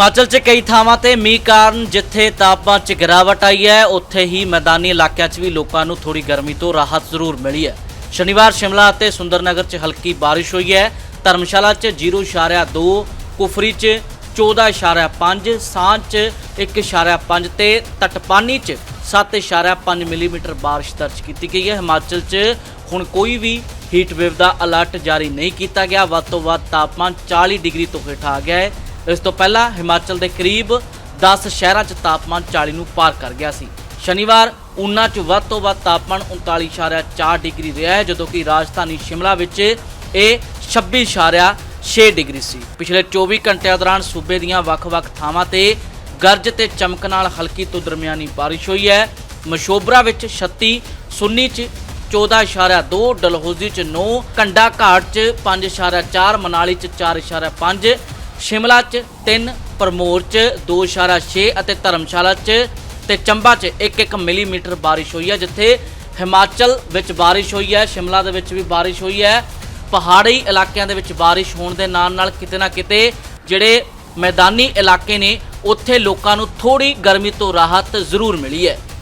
ਹਿਮਾਚਲ 'ਚ ਕਈ ਥਾਵਾਂ ਤੇ ਮੀਂਹ ਕਾਰਨ ਜਿੱਥੇ ਤਾਪਮਾਨ 'ਚ ਗਿਰਾਵਟ ਆਈ ਹੈ, ਉੱਥੇ ਹੀ ਮੈਦਾਨੀ ਇਲਾਕਿਆਂ 'ਚ ਵੀ ਲੋਕਾਂ ਨੂੰ ਥੋੜੀ ਗਰਮੀ ਤੋਂ ਰਾਹਤ ਜ਼ਰੂਰ ਮਿਲੀ ਹੈ। ਸ਼ਨੀਵਾਰ ਸ਼ਿਮਲਾ ਅਤੇ ਸੁੰਦਰਨਗਰ 'ਚ ਹਲਕੀ ਬਾਰਿਸ਼ ਹੋਈ ਹੈ। ਧਰਮਸ਼ਾਲਾ 'ਚ 0.2 ਕੁਫਰੀ 'ਚ 14.5 ਸਾਂਝ 'ਚ 1.5 ਤੇ ਤਟਪਾਨੀ 'ਚ 7.5 ਮਿਲੀਮੀਟਰ ਬਾਰਿਸ਼ ਦਰਜ ਕੀਤੀ ਗਈ ਹੈ। ਹਿਮਾਚਲ 'ਚ ਹੁਣ ਕੋਈ ਵੀ ਹੀਟ ਵੇਵ ਦਾ ਅਲਰਟ ਜਾਰੀ ਨਹੀਂ ਕੀਤਾ ਗਿਆ। ਵੱਧ ਤੋਂ ਵੱਧ ਤਾਪਮਾਨ 40 ਡਿਗਰੀ ਤੋਂ ਹੇਠ ਆ ਗਿਆ ਹੈ। ਇਸ ਤੋਂ ਪਹਿਲਾਂ ਹਿਮਾਚਲ ਦੇ ਕਰੀਬ 10 ਸ਼ਹਿਰਾਂ 'ਚ ਤਾਪਮਾਨ 40 ਨੂੰ ਪਾਰ ਕਰ ਗਿਆ ਸੀ। ਸ਼ਨੀਵਾਰ ਉਨਾ 'ਚ ਵੱਧ ਤੋਂ ਵੱਧ ਤਾਪਮਾਨ 39.4 ਡਿਗਰੀ ਰਿਹਾ ਹੈ, ਜਦੋਂ ਕਿ ਰਾਜਧਾਨੀ ਸ਼ਿਮਲਾ ਵਿੱਚ ਇਹ 26.6 ਡਿਗਰੀ ਸੀ। ਪਿਛਲੇ 24 ਘੰਟਿਆਂ ਦੌਰਾਨ ਸੂਬੇ ਦੀਆਂ ਵੱਖ-ਵੱਖ ਥਾਵਾਂ ਤੇ ਗਰਜ ਤੇ ਚਮਕ ਨਾਲ ਹਲਕੀ ਤੋਂ ਦਰਮਿਆਨੀ ਬਾਰਿਸ਼ ਹੋਈ ਹੈ। ਮਸ਼ੋਬਰਾ ਵਿੱਚ 36 ਸੁੰਨੀ 'ਚ 14.2 ਡਲਹੌਜ਼ੀ 'ਚ 9 ਕੰਡਾ ਘਾਟ 'ਚ 5.4 ਮਨਾਲੀ 'ਚ 4.5 ਸ਼ਿਮਲਾ 'ਚ 3 ਪਰਮੋਰ 'ਚ 2.6 ਅਤੇ ਧਰਮਸ਼ਾਲਾ 'ਚ ਤੇ ਚੰਬਾ 'ਚ 1-1 ਮਿਲੀਮੀਟਰ ਬਾਰਿਸ਼ ਹੋਈ ਹੈ, ਜਿੱਥੇ ਹਿਮਾਚਲ ਵਿੱਚ ਬਾਰਿਸ਼ ਹੋਈ ਹੈ, ਸ਼ਿਮਲਾ ਦੇ ਵਿੱਚ ਵੀ ਬਾਰਿਸ਼ ਹੋਈ ਹੈ। ਪਹਾੜੀ ਇਲਾਕਿਆਂ ਦੇ ਵਿੱਚ ਬਾਰਿਸ਼ ਹੋਣ ਦੇ ਨਾਲ ਨਾਲ ਕਿਤੇ ਨਾ ਕਿਤੇ ਜਿਹੜੇ ਮੈਦਾਨੀ ਇਲਾਕੇ ਨੇ, ਉੱਥੇ ਲੋਕਾਂ ਨੂੰ ਥੋੜੀ ਗਰਮੀ ਤੋਂ ਰਾਹਤ ਜ਼ਰੂਰ ਮਿਲੀ ਹੈ।